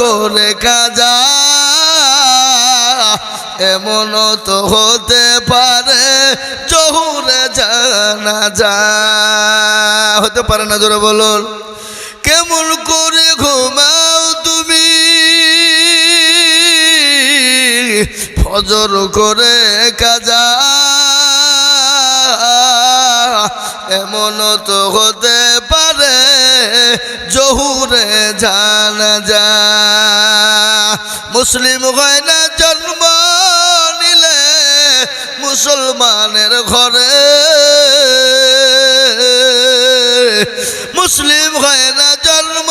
করে কাজা এমন তো হতে পারে, জহুরে জানা যা হতে পারে না, জোরে বলুন। কেমন করে ঘুমাও তুমি? ফজর করে কাজা এমন তো হতে পারে জহুরে জানা যা। মুসলিম হয় না জন্ম নিলে মুসলমানের ঘরে। মুসলিম হয় না জন্ম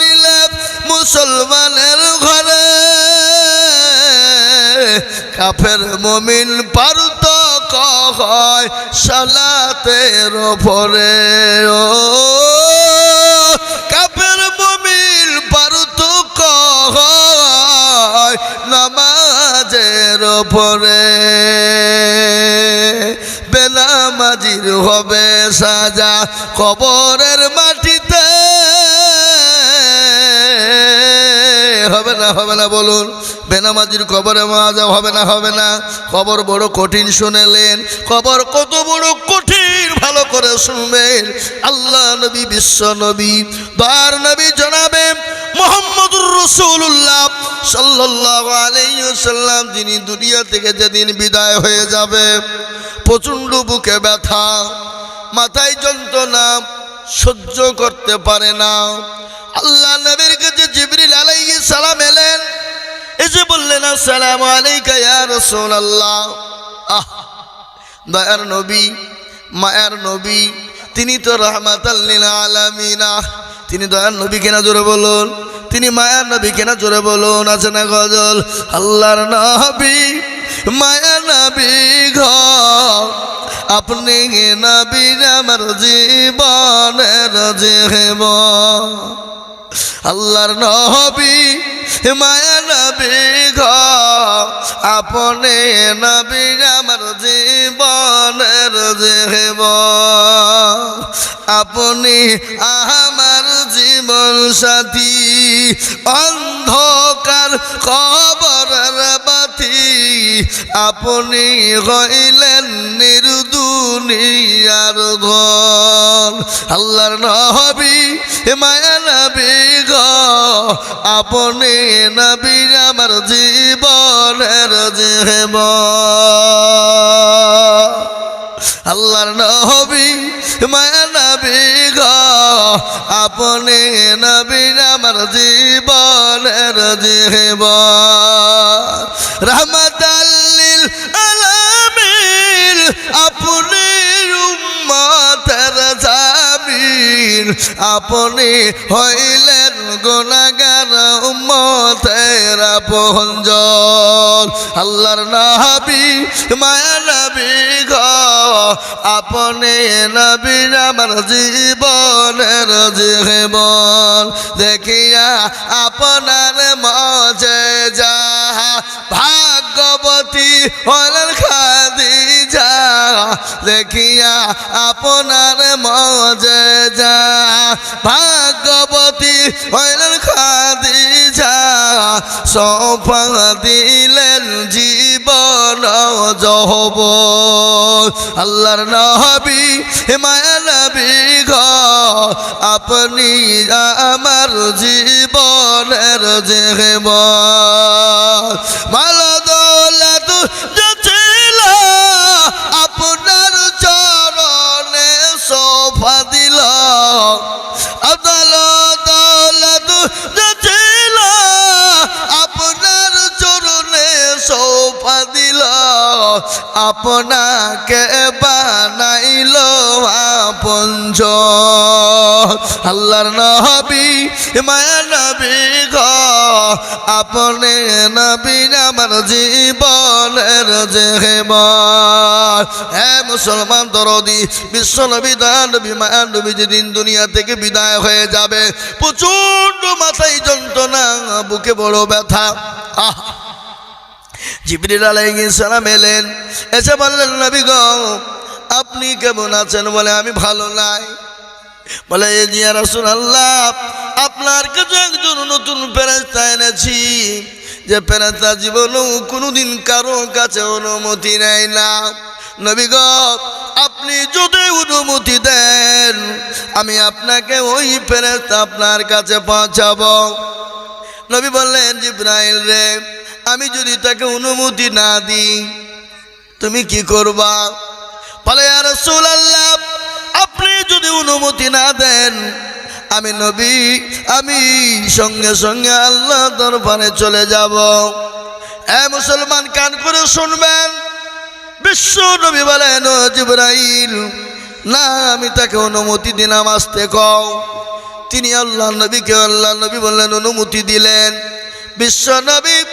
নিলে মুসলমানের ঘরে। কাফের মমিন পারত কয় সালাতের পরে ও নামাজের পরে বেনামাজির হবে সাজা কবরের মাটিতে। হবে না হবে না, বলুন। বেনামাজির কবরে মাজা হবে না হবে না। খবর বড় কঠিন শুনেলেন। খবর কত বড় কঠিন, ভালো করে শুনবেন। আল্লাহ নবী, বিশ্ব নবী, দয়ার নবী, জনাবে মোহাম্মদুর রসুল্লাহ সাল্লাহ আলাইসাল্লাম যিনি দুনিয়া থেকে যেদিন বিদায় হয়ে যাবে, প্রচণ্ড বুকে ব্যথা, মাথায় যন্ত্রণা, সহ্য করতে পারে না। আল্লাহ নবীর কাছে জিবরিল আলাইহিস সালাম এলেন এসে বললেন, আসসালামু আলাইকা ইয়া রাসূলুল্লাহ। আহ, দয়ার নবী, মায়ার নবী, তিনি তো রহমাতাল লিল আলামিনা। তিনি দয়ার নবী কেনা জোরে বলুন। তিনি মায়ার নবী কেনা জোরে বলুন, আছে না গজল? আল্লাহর নবী মায়া নবী ঘর আপনি নবী আমার জীবনের জীবন আল্লাহর নবী মায়া নবী ঘ আপনি নবী আমার জীবনের জীব। আপনি আমার জীবন সাথী অন্ধকার খবরের বাতি। আপনি হইলেন নির্দুনিয়ার ধন। আল্লাহর নবী, মায়া নবী গ। আপনি নবী, আমার জীবনের জীব আল্লাহর নবী, মায়া নবী গ। আপনি নবী আমার জীবনের জীব আলামিন, আপনি উম্মতের জামিন। আপনি হইলেন গুনাগার উম্মতের আপনজন। আল্লাহর নবী, মায়া নবী গ। আপনি নবী আমার জীবনের জীবন। দেখিয়া আপনার মজে যাহা ভাগ্যবতী হলেন খাদি যা দেখিয়া আপনার মজে যা ভাগ্যবতী হলেন খাদি যা সফা দিলেন জীবন জহব। আল্লাহর নবী মায়া নবী ঘ আপনি আমার জীবনের জীব মাল আপনাকে বানাইল আপনজ আল্লাহর নবী, মায়া নবী গ, আপনি নবী আমার জীবনের জীবন হ্যাঁ মুসলমান দরদি, বিশ্ব নবী দয়া মায়া নবী যেদিন দুনিয়া থেকে বিদায় হয়ে যাবে প্রচণ্ড মাথায় যন্ত্রণা, বুকে বড় ব্যথা। আহ! জিবরিল আলাইহিস সালাম এলেন। এসে বললেন, নবী গো, আপনি কেমন আছেন? বলে, আমি ভালো নাই। বলে, এ জিয়া রাসূলুল্লাহ, আপনার কাছে একজন নতুন ফেরেস্তা এনেছি, যে ফেরেস্তা জীবনেও কোনোদিন কারও কাছে অনুমতি নেয় না। নবীগ আপনি যদি অনুমতি দেন, আমি আপনাকে ওই ফেরেস্তা আপনার কাছে পৌঁছাবো। নবী বললেন, জিব্রাইল রে আমি যদি তাকে অনুমতি না দিই, তুমি কি করবা? বলে আর আল্লাহ আপনি যদি অনুমতি না দেন, আমি নবী, আমি সঙ্গে সঙ্গে আল্লাহ দরবারে চলে যাব। এ মুসলমান, কান করে শুনবেন। বিশ্ব নবী বলেন, "ও জিব্রাইল, না, আমি তাকে অনুমতি দিলাম, আসতে কও। তিনি আল্লাহ নবীকে আল্লাহ নবী বললেন, অনুমতি দিলেন। বিশ্ব নবী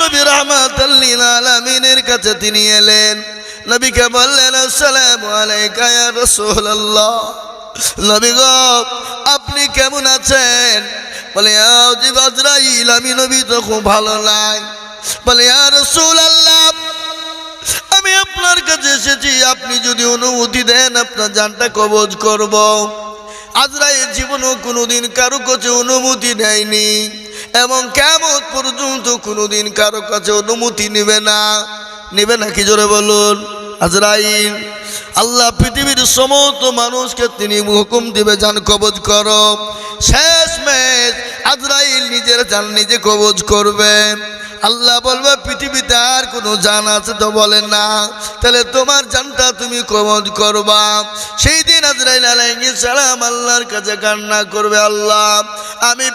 নবী রহমাত আলামিনের কাছে তিনি এলেন। নবীকে বললেন, আসসালামু আলাইকা ইয়া রাসূলুল্লাহ। নবী গো, আপনি কেমন আছেন? বলে, "আও জিব আজরাইল আমি নবী তো খুব ভালো নাই। বলে, ইয়া রাসূলুল্লাহ, আমি আপনার কাছে এসেছি, আপনি যদি অনুমতি দেন, আপনার জানটা কবজ করব। আজরাইল জীবনও কোনোদিন কারও কাছে অনুমতি নেয়নি এবং কেমন পর্যন্ত কোনোদিন কারও কাছে অনুমতি নেবে না নেবে না কি জোরে বলুন? আজরাইল, আল্লাহ পৃথিবীর সমস্ত মানুষকে তিনি হুকুম দিবে যান কবজ করো। শেষ মেশ আজরাইল নিজের যান নিজে কবজ করবে। আল্লাহ বলবে, পৃথিবীতে আর কোনো জান আছে তো বলে না। তাহলে তোমার জানটা তুমি কবজ করবা। সেই দিন আজরাইল আলাইহিস সালাম আল্লাহর কাছে কান্না করবে, আল্লাহ, আমি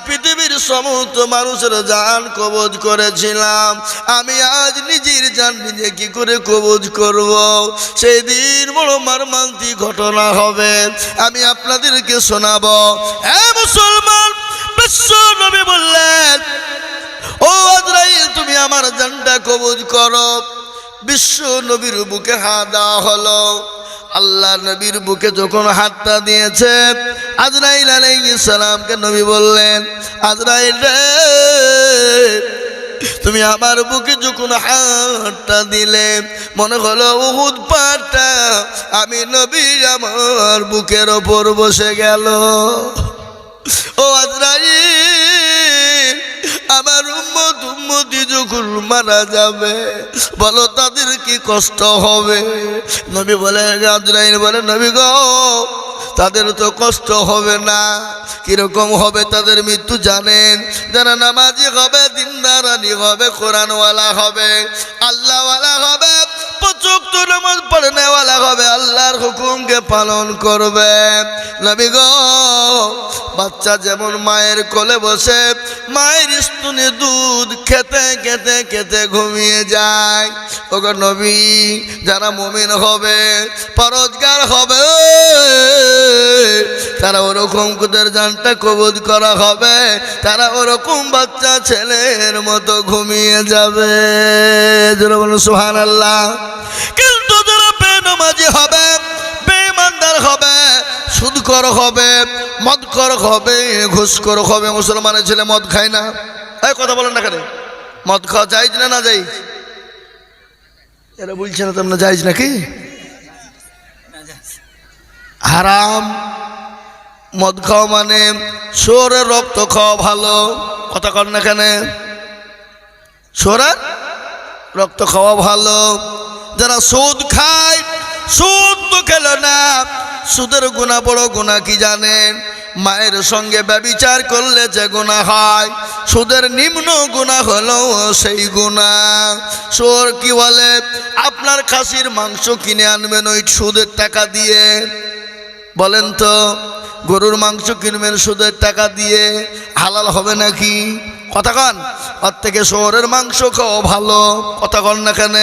পৃথিবীর সমস্ত মানুষের জান কবজ করেছিলাম। আমি আজ নিজের জান নিজে কি করে কবজ করব? সেই দিন বড় মর্মান্তিক ঘটনা হবে। আমি আপনাদেরকে শোনাবো। হ্যাঁ মুসলমান, বিশ্ব নবী বললেন, ও আজরাইল, তুমি আমার জানটা কবজ করো। বিশ্ব নবীর বুকে হাত দেওয়া হলো। আল্লাহ নবীর বুকে যখন হাতটা দিয়েছে, আজরাইল আলাইহিস সালামকে নবী বললেন, আজরাইল রে, তুমি আমার বুকে যখন হাতটা দিলে, মনে হলো উহুদ পাটা আমি নবী আমার বুকের ওপর বসে গেল। ও আজরাইল, আমার উম্মত যখন মারা যাবে, বলো তাদের কি কষ্ট হবে? নবী বলে, আজরাইল বলে, নবী গো, তাদের তো কষ্ট হবে না। কীরকম হবে তাদের মৃত্যু জানেন? যারা নামাজি হবে, দিনদারানি হবে, কোরআনওয়ালা হবে, আল্লাহওয়ালা হবে পচুক্ত নামাজ পড়ে নেওয়ালা হবে, আল্লাহর হুকুমকে পালন করবে। নবী গো, বাচ্চা যেমন মায়ের কোলে বসে, মায়ের স্তনে দুধ খেতে খেতে খেতে ঘুমিয়ে যায়। ওগো নবী, যারা মমিন হবে, পরোজগার হবে, তারা ওরকম কুদের জানটা কবজ করা হবে, তারা ওরকম বাচ্চা ছেলের মতো ঘুমিয়ে যাবে। সুহান আল্লাহ কিন্তু যারা বেনমাজি হবে বেমানদার হবে, সুদকর হবে, মদকর হবে ঘুষকর হবে, মুসলমানের ছেলে মদ খায় না। এই কথা বলেন না কেন? মদ খাওয়া যাইজ না না যাইজ এরা বলছে না তোমরা যাইজ নাকি? হারাম। মদ খাওয়া মানে সোরের রক্ত খাওয়া ভালো। কথা কর না কেন? সোরের রক্ত খাওয়া ভালো। যারা সুদ খায়, সুদ তো খেল না। সুদের গুণা বড় গুণা, কি জানেন? মায়ের সঙ্গে ব্যবিচার করলে যে গুণা হয়, সুদের নিম্ন গুণা হলো সেই গুণা। সোর কি বলে? আপনার খাসির মাংস কিনে আনবেন ওই সুদের টাকা দিয়ে। বলেন তো, গরুর মাংস কিনবেন সুদের টাকা দিয়ে, হালাল হবে নাকি? কথা কন, ওর থেকে শহরের মাংস খাওয়া ভালো। কথা কন না কেন?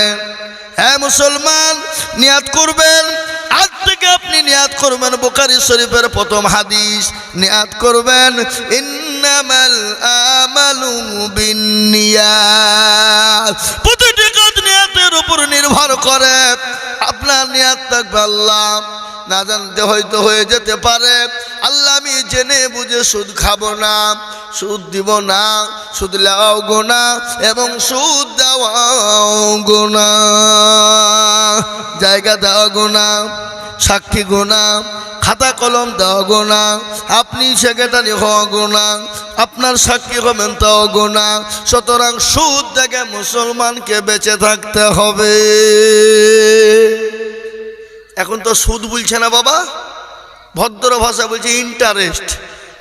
হ্যাঁ মুসলমান, নিয়াত করবেন। আজ থেকে আপনি নিয়াত করবেন বোকারি শরীফের প্রথম হাদিস। নিয়াত করবেন, ইন্নামাল আমালু বিনিয়াত প্রতিটি কাজ নিয়াতের উপর নির্ভর করে। আপনার নিয়াত থাকবে আল্লাহ। না জানতে হয়তো হয়ে যেতে পারে। আল্লাহ আমি জেনে বুঝে সুদ খাব না, সুদ দিব না, সুদ লাও গোনা এবং সুদ দেওয়াও গোনা জায়গা দেওয়া গোনা সাক্ষী গোনা খাতা কলম দেওয়া গোনা আপনি সেক্রেটারি হওয়া গোনা আপনার সাক্ষী হবেন তাও গোনা সুতরাং সুদ থেকে মুসলমানকে বেঁচে থাকতে হবে। এখন তো সুদ বলছে না বাবা? ভদ্র ভাষা বলছে ইন্টারেস্ট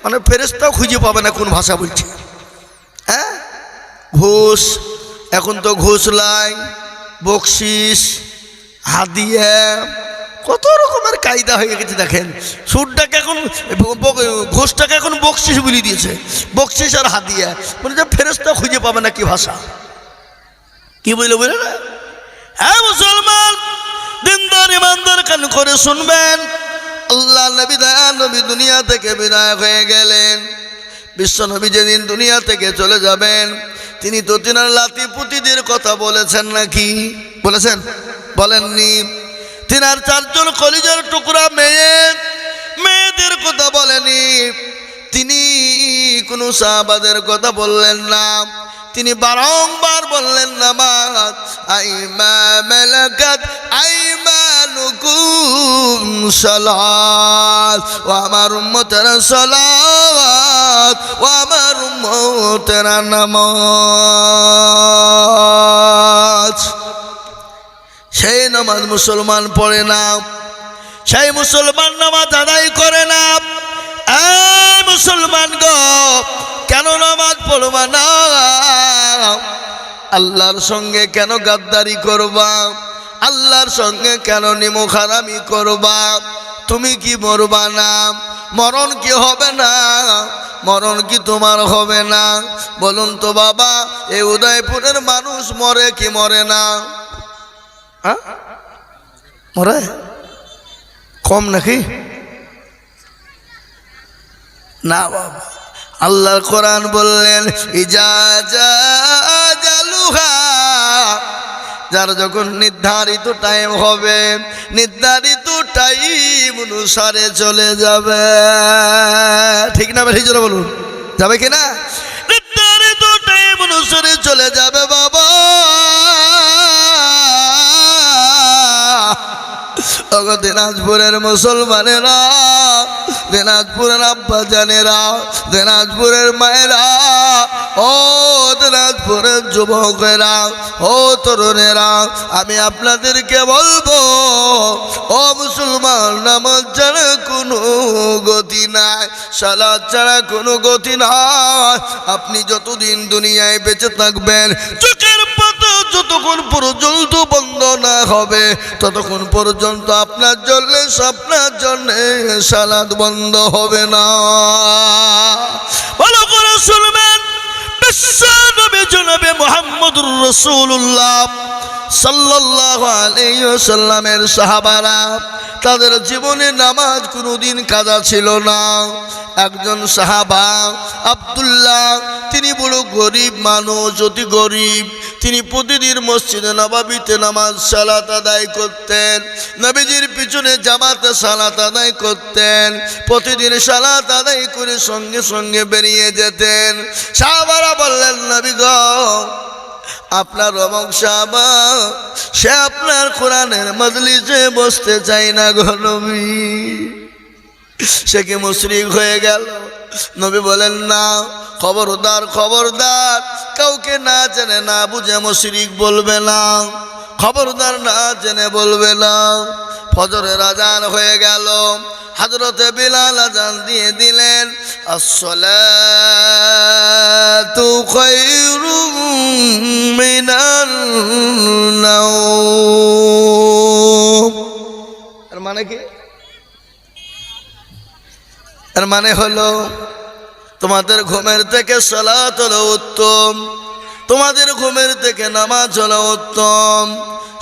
মানে ফেরেস্তাও খুঁজে পাবে না কোন ভাষা বলছে। হ্যাঁ? ঘুষ, এখন তো ঘুষ লাই, বকশিস, হাদিয়া, কত রকমের কায়দা হয়ে গেছে দেখেন। সুরটাকে এখন ঘোষটাকে এখন বকশিস বলে দিয়েছে। বকশিস আর হাদিয়া। মানে যে ফেরস্তা খুঁজে পাবে না কি ভাষা। কি বলে বলে না? হ্যাঁ মুসলমান! দিনদার ইমানদার কান করে শুনবেন। আল্লাহ নবী দয়া নবী দুনিয়া থেকে বিদায় হয়ে গেলেন। বিশ্ব নবী যেদিন দুনিয়া থেকে চলে যাবেন, তিনি তো তিনার লাতি পুতিদের কথা বলেছেন নাকি? বলেছেন? বলেননি। তিনার চারজন কলিজার টুকরা মেয়ে, মেয়েদের কথা বলেনি তিনি কোনো সাহাবাদের কথা বললেন না। তিনি বারংবার বললেন নামাজ, আইমা মেলাকাত আইমানুকুম সালাত, ও আমার উম্মতের সালাত, ও আমার উম্মতের নামাজ। সেই নামাজ মুসলমান পড়ে না, সেই মুসলমান নামাজ আদায় করে না। মুসলমান গো, কেন নামাজ পড়বা না? আল্লাহর সঙ্গে কেন গাদ্দারি করবা? আল্লাহর সঙ্গে কেন নিমুখারামি করবা? তুমি কি মরবা না? মরণ কি হবে না? মরণ কি তোমার হবে না? বলুন তো বাবা এই উদয়পুরের মানুষ মরে কি মরে না? মরে? কম নাকি? না বাবা। আল্লাহর কোরআন বললেন ইজাজা জালুহা যার যখন নির্ধারিত টাইম হবে, নির্ধারিত টাইম অনুসারে চলে যাবে। ঠিক না ঠিক জন্য বলুন, যাবে কি না? নির্ধারিত টাইম অনুসারে চলে যাবে বাবা। দিনাজপুরের মুসলমানেরা, দিনাজপুরের আব্বা জানেরা দিনাজপুরের মায়েরা, ও দিনাজপুরের যুবকেরা, ও তরুণেরা, আমি আপনাদেরকে বলব, ও মুসলমান, নামাজ ছাড়া কোনো গতি নাই, সালাদ ছাড়া কোনো গতি নাই। আপনি যতদিন দুনিয়ায় বেঁচে থাকবেন, চোখের পাতা যতক্ষণ পর্যন্ত বন্ধ না হবে, ততক্ষণ পর্যন্ত আপনার জন্য আপনার জন্য সালাদ বন্ধ হবে না। ভালো করে শুনবেন, বিশ্ব জনাবে মোহাম্মদুর রসুল্লাহ ওয়াসাল্লামের সাহাবারা, তাদের জীবনে নামাজ কোনোদিন কাজা ছিল না। একজন সাহাবা আবদুল্লাহ, তিনি বড় গরিব মানুষ, অতি গরিব। তিনি প্রতিদিন মসজিদে নবাবিতে নামাজ সালাত আদায় করতেন, নবীজির পিছনে জামাতে সালাত আদায় করতেন, প্রতিদিন সালাত আদায় করে সঙ্গে সঙ্গে বেরিয়ে যেতেন। সাহাবারা বললেন, নবী গ, আপনার রমক সাহাবা, সে আপনার কোরআনের মজলিসে বসতে চাই না গনবী সে কি মুশরিক হয়ে গেল? নবী বলেন, না, খবরদার খবরদার। কাউকে না জেনে, না বুঝে মুশরিক বলবে না। খবরদার না জেনে বলবে না। ফজরের আজান হয়ে গেল। হাজরতে বিলাল আজান দিয়ে দিলেন, আসসালাতু খায়রুম মিনান নাওম। এর মানে কি? এর মানে হলো, তোমাদের ঘুমের থেকে সলাত হলো উত্তম, তোমাদের ঘুমের থেকে নামাজ হলো উত্তম।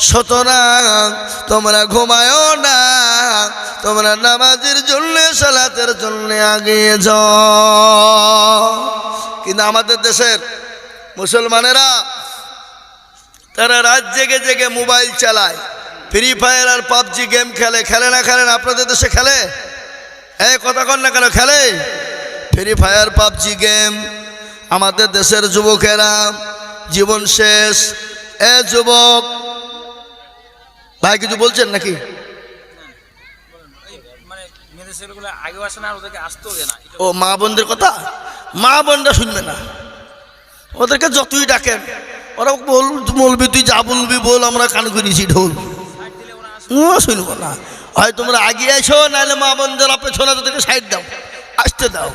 সুতরাং তোমরা ঘুমায়ও না, তোমরা নামাজের জন্য, সালাতের জন্য আগিয়ে যাও। কিন্তু আমাদের দেশের মুসলমানেরা, তারা রাত জেগে জেগে মোবাইল চালায় ফ্রি ফায়ার আর পাবজি গেম খেলে খেলে না খেলে না, আপনাদের দেশে খেলে? এই কথা কর না কেন, খেলে? ফ্রি ফায়ার পাবজি গেম আমাদের দেশের যুবকেরা, জীবন শেষ। এ যুবক, ভাই কিছু বলছেন নাকি? ও মা বোনদের কথা? মা বোনরা শুনবে না। ওদেরকে যতই ডাকেন, ওরা বল বলবি, তুই যা বলবি বল, আমরা কান করেছি ঢোল। শুনব না। হয় তোমরা আগিয়ে এসো নাহলে মা বন্ধুরা পেছনে তাদেরকে সাইড দাও। আসতে দাও।